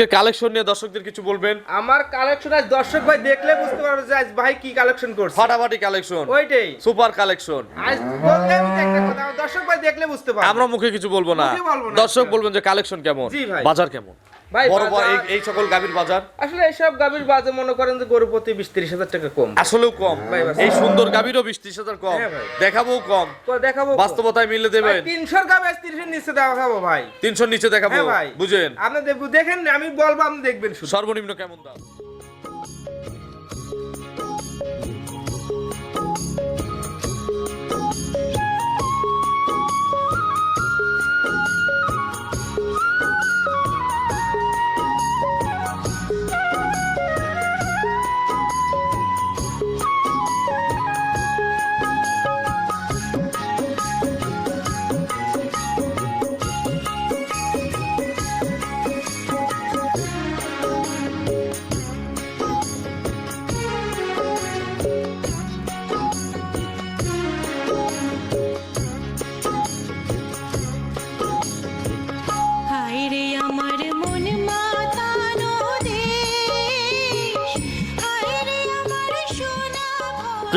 আজকে কালেকশন নিয়ে দর্শকদের কিছু বলবেন? আমার কালেকশন আজ দর্শক ভাই দেখলে বুঝতে পারবে যে আজ ভাই কি কালেকশন করছে। ফাটাফাটি কালেকশন ওইটাই। সুপার কালেকশন আজ বললে আমি তো একটা কথা দর্শক ভাই দেখলে বুঝতে পারবে। আমরা মুখে কিছু বলব না। মুখে বলব না। দর্শক বলবেন যে কালেকশন কেমন? জি ভাই। বাজার কেমন? বড় বড় এই- এই সকল গাভীর বাজার? আসলে এইসব গাভীর বাজে মনে করেন যে গরু প্রতি বিশ ত্রিশ হাজার টাকা কম। আসলেও কম। এই সুন্দর গাভীরও বিশ ত্রিশ হাজার কম। হ্যাঁ দেখাবো কম। দেখাবো বাস্তবতায় মিলে দেবে তিনশোর গাভী আজ তিরিশের নিচে দেখাবো ভাই। তিনশোর নিচে দেখাবো। হ্যাঁ ভাই। বুঝেন। আপনি দেখেন আমি বলব আপনি দেখবেন সর্বনিম্ন কেমন দাম?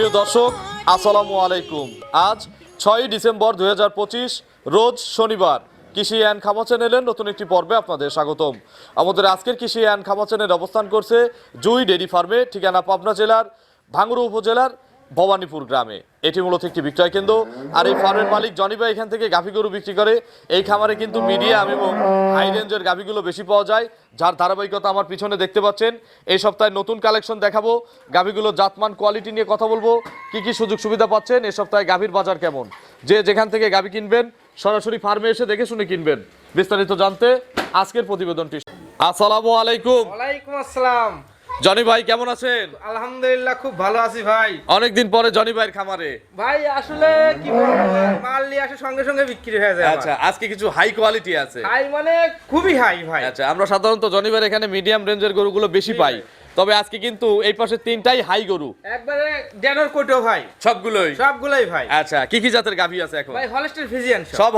প্রিয় দর্শক, আসসালামু আলাইকুম। আজ ছয়ই ডিসেম্বর দুই হাজার পঁচিশ, রোজ শনিবার। কৃষি অ্যান্ড খামা চ্যানেলের নতুন একটি পর্বে আপনাদের স্বাগতম। আমাদের আজকের কৃষি অ্যান্ড খামা চ্যানেল অবস্থান করছে জুই ডেরি ফার্মে, ঠিকানা পাবনা জেলার, ভাঙ্গুরু উপজেলার ভবানীপুর গ্রামে। এটি মূলত একটি বিক্রয় কেন্দ্র। আর এই ফার্মের মালিক জনি ভাই এখান থেকে গাভী গরু বিক্রি করে। এই খামারে কিন্তু মিডিয়াম এবং হাই রেঞ্জের গাভীগুলো বেশি পাওয়া যায়, যার ধারাবাহিকতা আমার পিছনে দেখতে পাচ্ছেন। এই সপ্তাহে নতুন কালেকশন দেখাবো। গাভীগুলো জাতমান কোয়ালিটি নিয়ে কথা বলব। কি কি সুযোগ সুবিধা পাচ্ছেন? এই সপ্তাহে গাভীর বাজার কেমন? যে যেখান থেকে গাভী কিনবেন, সরাসরি ফার্মে এসে দেখে শুনে কিনবেন। বিস্তারিত জানতে আজকের প্রতিবেদনটি। আসসালামু আলাইকুম। ওয়ালাইকুম আসসালাম। জনি ভাই কেমন আছেন? আলহামদুলিল্লাহ খুব ভালো আছি ভাই। অনেকদিন পরে জনি ভাইয়ের খামারে। ভাই আসলে কি বলব মাল নিয়ে আসে সঙ্গে সঙ্গে বিক্রি হয়ে যায় আচ্ছা আজকে কিছু হাই কোয়ালিটি আছে। হাই মানে খুবই হাই ভাই। আচ্ছা আমরা সাধারণত জনি ভাইয়ের এখানে মিডিয়াম রেঞ্জের গরুগুলো বেশি পাই। তবে আজকে কিন্তু এই পাশে তিনটাই হাই গরু। একবারে ড্যানোর কোটো ভাই। সবগুলোই? সবগুলাই ভাই। আচ্ছা কি কি জাতের গাভী আছে এখন? ভাই ফিজিয়ান সব।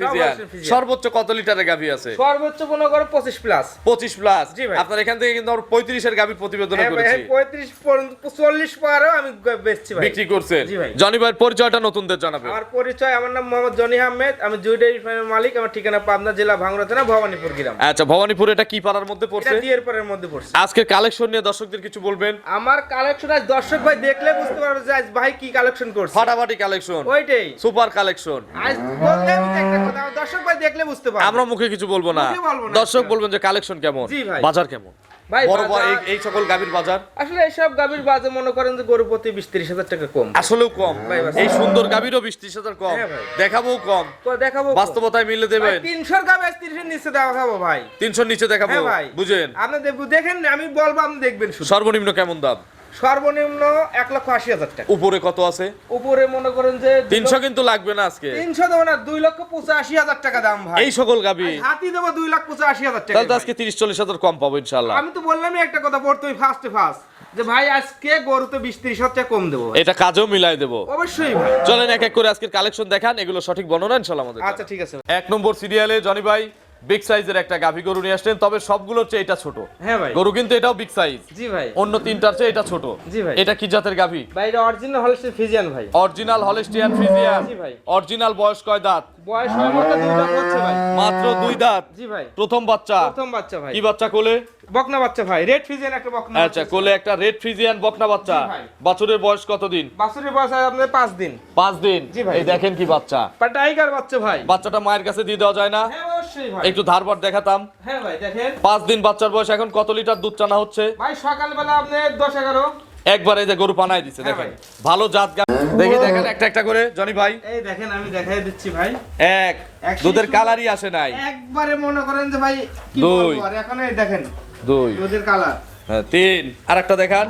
ফ্রিজিয়ান সর্বোচ্চ কত লিটারের গাভী আছে? সর্বোচ্চ মনে করো পঁচিশ প্লাস পঁচিশ প্লাস জি ভাই। আপনার এখান থেকে কিন্তু আমরা পঁয়ত্রিশের গাভীর প্রতিবেদন করেছি। পঁয়ত্রিশ পর্যন্ত চল্লিশ পারেও আমি বেচছি ভাই। বিক্রি করছেন। জি ভাই। জনিবার পরিচয়টা নতুনদের জানাবে আমার পরিচয় আমার নাম মোহাম্মদ জনি আহমেদ। আমি জুই ডেইরি ফার্মের মালিক। আমার ঠিকানা পাবনা জেলা ভাঙড়া থানা ভবানীপুর গ্রাম। আচ্ছা ভবানীপুর এটা কি পাড়ার মধ্যে এটা পড়ছে? দিয়ের পরের মধ্যে পড়ছে। আজকের কালেকশন নিয়ে দর্শকদের কিছু বলবেন? আমার কালেকশন আজ দর্শক ভাই দেখলে বুঝতে পারবে যে আজ ভাই কি কালেকশন করছে। ফাটাফাটি কালেকশন ওইটাই। সুপার কালেকশন আজ বললে আমি একটা কথা দর্শক ভাই দেখলে বুঝতে পারবে। আমরা মুখে কিছু বলব না। বলব না। দর্শক বলবেন যে কালেকশন কেমন? জি ভাই। বাজার কেমন? ভাই বড় বড় এই- এই সকল গাভীর বাজার? আসলে এইসব গাভীর বাজে মনে করেন যে গরু প্রতি বিশ ত্রিশ হাজার টাকা কম। আসলেও কম। এই সুন্দর গাভীরও বিশ ত্রিশ হাজার কম। হ্যাঁ দেখাবো কম। তো দেখাবো বাস্তবতায় মিলে দেবে তিনশোর গাভী আজ তিরিশের নিচে দেখাবো ভাই। তিনশোর নিচে দেখাবো হ্যাঁ ভাই। বুঝেন। আপনি দেখেন আমি বলব আপনি দেখবেন সর্বনিম্ন কেমন দাম? সর্বনিম্ন এক লক্ষ আশি হাজার টাকা। উপরে কত আছে? উপরে মনে করেন যে তিনশো কিন্তু লাগবে না আজকে। তিনশো দেবো না দুই লক্ষ পঁচাশি হাজার টাকা দাম ভাই। এই সকল আজ হাতি দেবো দুই লাখ পঁচাশি হাজার টাকা তাহলে আজকে তিরিশ চল্লিশ হাজার কম পাবো ইনশাল্লাহ আমি তো বললামই একটা কথা প্রথমে ফার্স্টে ফার্স্ট যে ভাই আজকে গরুতে বিশ ত্রিশ হাজার টাকা কম দেবো। এটা কাজেও মিলাই দেবো। অবশ্যই ভাই। চলেন এক এক করে আজকের কালেকশন দেখান এগুলো সঠিক বর্ণনা ইনশাল্লাহ আমাদের আচ্ছা ঠিক আছে এক নম্বর সিরিয়ালে জনি ভাই বিগ সাইজের একটা গাভী গরু নিয়ে আসলেন তবে সবগুলোর চেয়ে এটা ছোট। হ্যাঁ ভাই। গরু কিন্তু এটাও বিগ সাইজ জি ভাই। অন্য তিনটার চেয়ে এটা ছোট। জি ভাই। এটা কি জাতের গাভী? ভাই এটা অরিজিনাল হলস্টের ফিজিয়ান ভাই। অরিজিনাল হলিস্টিয়ান ফ্রিজিয়ান জি ভাই। অরিজিনাল বয়স কয় দাঁত? বয়স হয় মতো দুই লাখ হচ্ছে ভাই। মাত্র দুই দাঁত? জি ভাই। প্রথম বাচ্চা? প্রথম বাচ্চা ভাই। কি বাচ্চা কোলে? বকনা বাচ্চা ভাই। রেড ফিজিয়ান একটা বকনা আচ্ছা কোলে একটা রেড ফ্রিজিয়ান বকনা বাচ্চা। বাছুরের বয়স কতদিন বাছুরের বয়স আপনাদের পাঁচ দিন। পাঁচ দিন। জি ভাই। এই দেখেন কি বাচ্চা। বা টাইগার বাচ্চা ভাই। বাচ্চাটা মায়ের কাছে দিয়ে দেওয়া যায় না? হ্যাঁ অবশ্যই ভাই। একটু ধারবার দেখাতাম। হ্যাঁ ভাই দেখেন। পাঁচ দিন বাচ্চার বয়স এখন কত লিটার দুধ চানা হচ্ছে? ভাই সকালবেলা আপনি দশ এগারো। একবার এই যে গরু পানায় দিছে হ্যাঁ দেখেন। ভালো জাত গা- দেখি দেখেন একটা একটা করে। জনি ভাই। এই দেখেন আমি দেখাই দিচ্ছি ভাই। এক। দুধের কালারই আসে নাই। একবারে মনে করেন যে ভাই কি দুই। বলব? আর এখন এই দেখেন দুই। দুধের কালার। হ্যাঁ, তিন। আর একটা দেখান।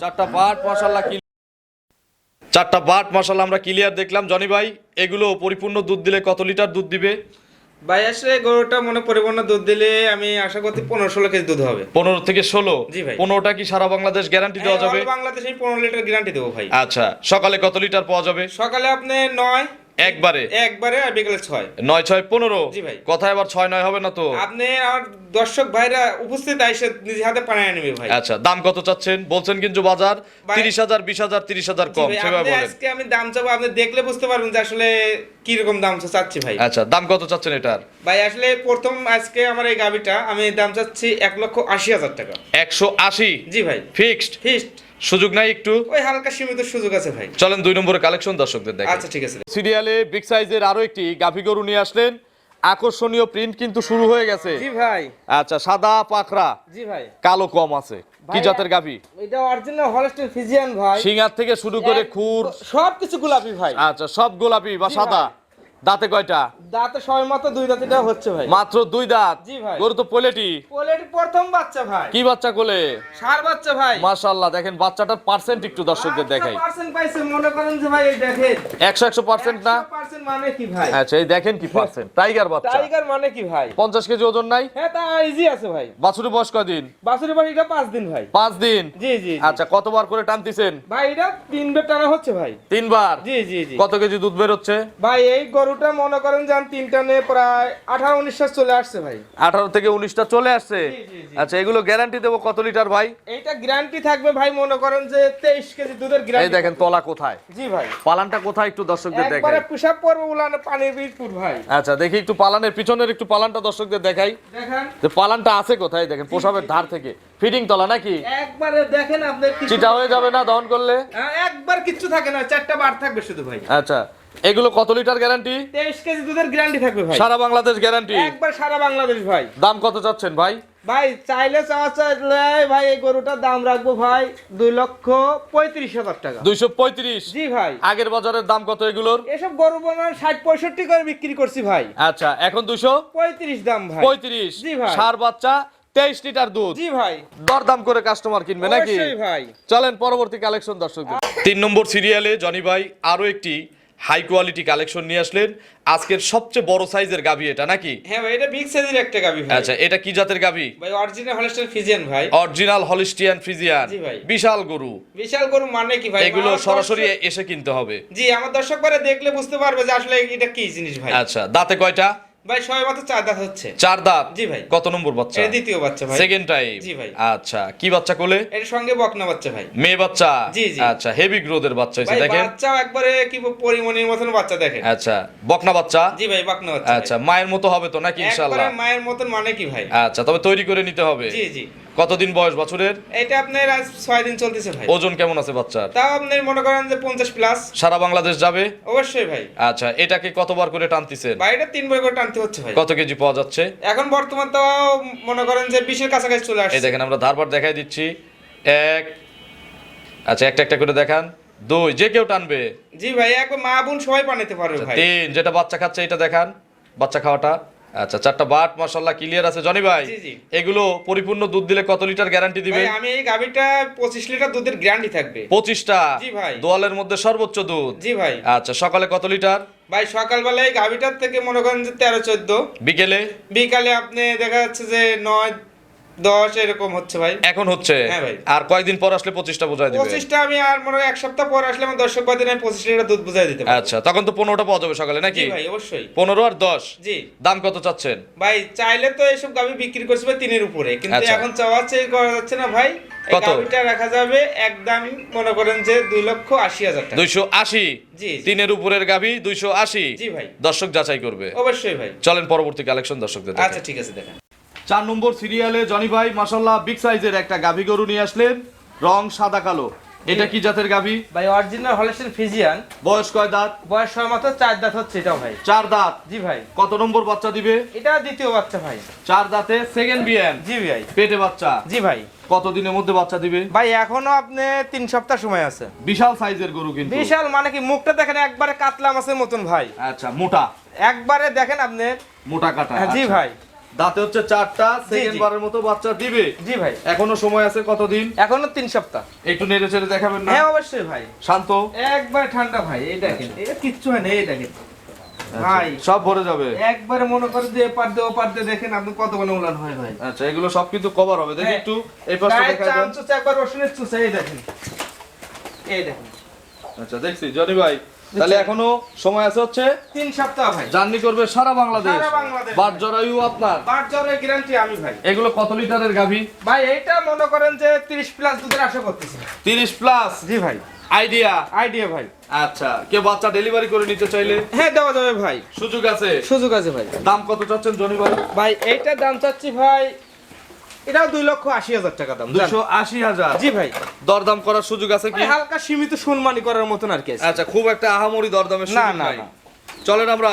চারটা বাট মশাল্লা কি চারটা বাট মশাল্লা আমরা ক্লিয়ার দেখলাম। জনি ভাই এগুলো পরিপূর্ণ দুধ দিলে কত লিটার দুধ দিবে? ভাই আসলে গরুটা মনে পরিপূর্ণ দুধ দিলে আমি আশা করছি পনেরো ষোলো কেজি দুধ হবে। পনেরো থেকে ষোলো? জি ভাই। পনেরোটা কি সারা বাংলাদেশ গ্যারান্টি দেওয়া যাবে? বাংলাদেশে পনেরো লিটার গ্যারান্টি দেবো ভাই। আচ্ছা সকালে কত লিটার পাওয়া যাবে? সকালে আপনি নয় একবারে? একবারে আর বিকেলে ছয়। নয় ছয় পনেরো? জি ভাই। কথা এবার ছয় নয় হবে না তো? আপনি আমার দর্শক ভাইরা উপস্থিত আইসে নিজে হাতে পানিয়ে নেবে ভাই। আচ্ছা দাম কত চাচ্ছেন? বলছেন কিন্তু বাজার। তিরিশ হাজার বিশ হাজার তিরিশ হাজার কম সেভাবে বলেন। আজকে আমি দাম চাবো আপনি দেখলে বুঝতে পারবেন যে আসলে কি রকম দাম চাচ্ছি ভাই। আচ্ছা দাম কত চাচ্ছেন এটার? ভাই আসলে প্রথম আজকে আমার এই গাবিটা আমি দাম চাচ্ছি এক লক্ষ আশি হাজার টাকা। একশো আশি? জি ভাই। ফিক্সড? ফিস্ট সুযোগ নাই একটু? ওই হালকা সীমিত সুযোগ আছে ভাই। চলেন দুই নম্বরের কালেকশন দর্শকদের দেখেন আচ্ছা ঠিক আছে। সিরিয়ালে বিগ সাইজের আরও একটি গাভি গরু নিয়ে আসলেন। আকর্ষণীয় প্রিন্ট কিন্তু শুরু হয়ে গেছে। জি ভাই। আচ্ছা সাদা পাখরা জি ভাই। কালো কম আছে। কি জাতের গাভি? এটা অরিজিনাল হলস্টেন ফিজিয়ান ভাই। সিঙ্গার থেকে শুরু করে খুর। সব কিছু গোলাপি ভাই। আচ্ছা সব গোলাপি বা সাদা। দাঁতে কয়টা? দাঁতে সবাই মতো দুই দাঁতিটা হচ্ছে ভাই। মাত্র দুই দাঁত? জি ভাই। গরু তো পোলেটি। কোয়ালিটি প্রথম বাচ্চা ভাই। কি বাচ্চা কোলে? সার বাচ্চা ভাই। মাশাআল্লাহ দেখেন বাচ্চাটার পার্সেন্ট একটু দর্শকদের দেখাই পার্সেন্ট পাইছে মনে করেন যে ভাই এই দেখেন। একশো একশো পার্সেন্ট না? পার্সেন্ট মানে কি ভাই? আচ্ছা এই দেখেন কি পার্সেন্ট টাইগার বাচ্চা। টাইগার মানে কি ভাই? পঞ্চাশ কেজি ওজন নাই? হ্যাঁ তা ইজি আছে ভাই। বাছুরি বয়স কদিন বাসুরি বাড়ি এটা পাঁচ দিন ভাই। পাঁচ দিন? জি জি। আচ্ছা কতবার করে টানতেছেন ভাই এটা তিনবার টানা হচ্ছে ভাই। তিনবার? জি জি জি। কত কেজি দুধ বের হচ্ছে? ভাই এই গরুটা মনে করেন যে তিনটা নিয়ে প্রায় আঠারো উনিশশো চলে আসছে ভাই। আঠারো থেকে উনিশটা চলে আসছে। আচ্ছা এগুলো গ্যারান্টি দেবো কত লিটার ভাই? এইটা গ্যারান্টি থাকবে ভাই মনে করেন যে তেইশ কেজি দুধের গ্যারান্টি দেখেন তলা কোথায়? জি ভাই। পালানটা কোথায় একটু দর্শকদের একবারে দেখাই। পেশাব পড়বে উলানে পানির বীজপুর ভাই। আচ্ছা দেখি একটু পালানের পিছনের একটু পালানটা দর্শকদের দেখাই। দেখেন। যে পালানটা আছে কোথায়? দেখেন পোশাবের ধার থেকে। ফিটিং তলা নাকি? একবারে দেখেন আপনি চিটা হয়ে যাবে না দহন করলে? হ্যাঁ, একবার কিচ্ছু থাকে না চারটা বার থাকবে শুধু ভাই। আচ্ছা এগুলো কত লিটার গ্যারান্টি তেইশ কেজি দুধের গ্যারান্টি থাকবে ভাই। সারা বাংলাদেশ গ্যারান্টি একবার সারা বাংলাদেশ ভাই। দাম কত চাচ্ছেন ভাই? ভাই চাইলে চাওয়া চাইলে ভাই এই গরুটার দাম রাখব ভাই দুই লক্ষ পঁয়ত্রিশ হাজার টাকা। দুইশো পঁয়ত্রিশ? জি ভাই। আগের বাজারের দাম কত এগুলোর? এসব গরু বানার ষাট পঁয়ষট্টি করে বিক্রি করছি ভাই। আচ্ছা এখন দুইশো? পঁয়ত্রিশ দাম ভাই। পঁয়ত্রিশ। জি ভাই। সার বাচ্চা তেইশ লিটার দুধ। জি ভাই। দরদাম করে কাস্টমার কিনবে নাকি? অবশ্যই ভাই। চলেন পরবর্তী কালেকশন দর্শক তিন নম্বর সিরিয়ালে জনি ভাই আরও একটি হাই কোয়ালিটি কালেকশন নিয়ে আসলেন। আজকের সবচেয়ে বড় সাইজের গাভি এটা নাকি? হ্যাঁ ভাই এটা বিগ সাইজের একটা গাবি ভাই। আচ্ছা এটা কি জাতের গাবি ভাই অরিজিনাল হলস্টাইন ফ্রিজিয়ান ভাই। অরিজিনাল হলিস্টিয়ান ফ্রিজিয়ান জি ভাই। বিশাল গরু। বিশাল গরু মানে কি ভাই? এগুলো সরাসরি এসে কিনতে হবে। জি আমার দর্শক দেখলে বুঝতে পারবে যে আসলে এটা কি জিনিস ভাই। আচ্ছা দাঁতে কয়টা? ভাই ছয় মাত্র চার দাঁত হচ্ছে। চার দাঁত? জি ভাই। কত নম্বর বাচ্চা? দ্বিতীয় বাচ্চা ভাই। সেকেন্ড টাইম জি ভাই। আচ্ছা কি বাচ্চা কোলে? এর সঙ্গে বকনা বাচ্চা ভাই। মেয়ে বাচ্চা? জি, জি। আচ্ছা হেভি গ্রোথের বাচ্চা দেখেন। বাচ্চা একবারে কি পরিমণির মতন বাচ্চা দেখেন। আচ্ছা বকনা বাচ্চা? জি ভাই বকনা বাচ্চা আচ্ছা মায়ের মতো হবে তো নাকি একবারে ইনশাআল্লাহ? মায়ের মতন মানে কি ভাই? আচ্ছা তবে তৈরি করে নিতে হবে। জি জি। কতদিন বয়স বছরের? এটা আপনার আজ ছয় দিন চলতেছে ভাই। ওজন কেমন আছে বাচ্চার? তাও আপনি মনে করেন যে পঞ্চাশ প্লাস সারা বাংলাদেশ যাবে? অবশ্যই ভাই। আচ্ছা এটাকে কতবার করে টানতেছেন? বাইরে তিন বই করে টানতে হচ্ছে ভাই। কত কেজি পাওয়া যাচ্ছে? এখন বর্তমান তো মনে করেন যে বিশের কাছাকাছি চলে এই আসছে। দেখেন আমরা ধারবার দেখাই দিচ্ছি। এক আচ্ছা একটা একটা করে দেখান। দুই যে কেউ টানবে। জি ভাই একবার মা বোন সবাই পানিতে পারবে আচ্ছা, ভাই। তিন যেটা বাচ্চা খাচ্ছে এটা দেখান। বাচ্চা খাওয়াটা। আচ্ছা চারটা বাট মাশাল্লাহ ক্লিয়ার আছে। জনি ভাই। এগুলো পরিপূর্ণ দুধ দিলে কত লিটার গ্যারান্টি দিবে? আমি এই গাভিটা পঁচিশ লিটার দুধের গ্যারান্টি থাকবে। পঁচিশটা? জি ভাই। দোয়ালের মধ্যে সর্বোচ্চ দুধ? জি ভাই। আচ্ছা সকালে কত লিটার? ভাই সকালবেলা এই গাভিটার থেকে মনে করেন যে তেরো চোদ্দ। বিকেলে? বিকালে আপনি দেখা যাচ্ছে যে নয় দশ এরকম হচ্ছে ভাই। এখন হচ্ছে? হ্যাঁ আর কয়দিন পর আসলে পঁচিশটা বোঝাই দিবে? পঁচিশটা আমি আর মনে হয় এক সপ্তাহ পর আসলে আমার দর্শক বাদিন আমি পঁচিশ লিটার দুধ বুঝাই দিতে আচ্ছা তখন তো পনেরোটা পাওয়া যাবে সকালে নাকি? ভাই অবশ্যই। পনেরো আর দশ? জি। দাম কত চাচ্ছেন? ভাই চাইলে তো এইসব গাভি বিক্রি করছে ভাই তিনের উপরে কিন্তু আচ্ছা। এখন চাওয়া চেয়ে করা যাচ্ছে না ভাই। কত? গাভিটা রাখা যাবে একদম মনে করেন যে দুই লক্ষ আশি হাজার টাকা। দুইশো আশি। তিনের উপরের গাভি দুইশো আশি? জি ভাই। দর্শক যাচাই করবে। অবশ্যই ভাই। চলেন পরবর্তী কালেকশন দর্শকদের আচ্ছা ঠিক আছে দেখেন। চার নম্বর সিরিয়ালে জনি ভাই মাসাল্লাহ বিগ সাইজের একটা গাভী গরু নিয়ে আসলেন। রং সাদা কালো। এটা কি জাতের গাভী? ভাই অরিজিনাল হলেশন ফিজিয়ান বয়স কয় দাঁত? বয়স সময় মাত্র চার দাঁত হচ্ছে এটাও ভাই। চার দাঁত? জি ভাই। কত নম্বর বাচ্চা দিবে? এটা দ্বিতীয় বাচ্চা ভাই। চার দাঁতে? সেকেন্ড বিয়ান জি ভাই। পেটে বাচ্চা? জি ভাই। কত দিনের মধ্যে বাচ্চা দিবে? ভাই এখনও আপনি তিন সপ্তাহ সময় আছে। বিশাল সাইজের গরু কিন্তু। বিশাল মানে কি মুখটা দেখেন একবারে কাতলা মাছের মতন ভাই। আচ্ছা মোটা। একবারে দেখেন আপনি। মোটা কাটা হ্যাঁ, জি আচ্ছা। ভাই। দাঁতে হচ্ছে চারটা সেকেন্ড বারের মতো বাচ্চা দিবে। জি ভাই। এখনও সময় আছে কতদিন? এখনও তিন সপ্তাহ। একটু নেড়ে চেড়ে দেখাবেন না? হ্যাঁ অবশ্যই ভাই। শান্ত? একবার ঠান্ডা ভাই এই দেখেন এটা কিচ্ছু হয় না এই দেখেন। ভাই। সব ভরে যাবে? একবারে মনে করে যে এপার দিয়ে ওপার দিয়ে দেখেন আপনি কত উলান হয় ভাই। আচ্ছা এগুলো সব কিন্তু কভার হবে। দেখি হ্যাঁ। একটু এই পাশটা গায়ের দেখাই একবার রসুনের চুষা এই দেখেন। এই দেখেন। আচ্ছা দেখছি জনি ভাই তাহলে এখনও সময় আছে হচ্ছে? তিন সপ্তাহ ভাই। জার্নি করবে সারা বাংলাদেশ। বাট জরায়ু আপনার? বাট জ্বরের গ্যারান্টি আমি ভাই। এগুলো কত লিটারের গাভী? ভাই এইটা মনে করেন যে তিরিশ প্লাস দুধের আশা করতেছি। তিরিশ প্লাস জি ভাই। আইডিয়া আইডিয়া ভাই। আচ্ছা কে বাচ্চা ডেলিভারি করে নিতে চাইলে? হ্যাঁ দেওয়া যাবে ভাই। সুযোগ আছে? সুযোগ আছে ভাই। দাম কত চাচ্ছেন জনি ভাই? ভাই এইটার দাম চাচ্ছি ভাই এটাও দুই লক্ষ আশি হাজার টাকা দাম দুশো আশি হাজার। জি ভাই। দরদাম করার সুযোগ আছে কি? মানে হালকা সীমিত সম্মানী করার মতন আর কি আচ্ছা খুব একটা আহামরি দরদামের না, না, চলেন আমরা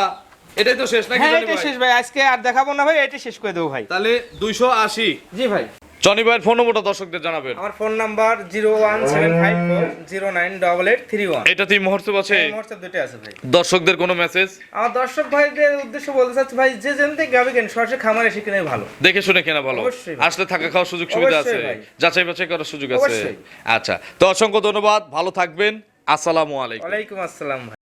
এটাই তো শেষ নাকি হ্যাঁ জনি এটা ভাই? শেষ ভাই আজকে আর দেখাবো না ভাই এটাই শেষ করে দেবো ভাই। তাহলে দুইশো আশি। জি ভাই। জনি ভাইয়ের ফোন নম্বরটা দর্শকদের জানাবেন। আমার phone number zero one seven five four zero nine double eight three one এটাতেই মুহূর্ত আছে হোয়াটসঅ্যাপ দুটো আছে ভাই। দর্শকদের কোনো মেসেজ আমার দর্শক ভাইদের উদ্দেশ্য বলতে চাচ্ছি ভাই যে যেন থেকে গাবি কেন সরাসরি খামারে এসে কিনে ভালো। দেখে শুনে কেনা ভালো। আসলে থাকা খাওয়ার সুযোগ সুবিধা আছে। যাচাই বাছাই করার সুযোগ আছে। আচ্ছা তো অসংখ্য ধন্যবাদ। ভালো থাকবেন। আসসালামু আলাইকুম। ওয়ালাইকুম আসসালাম ভাই।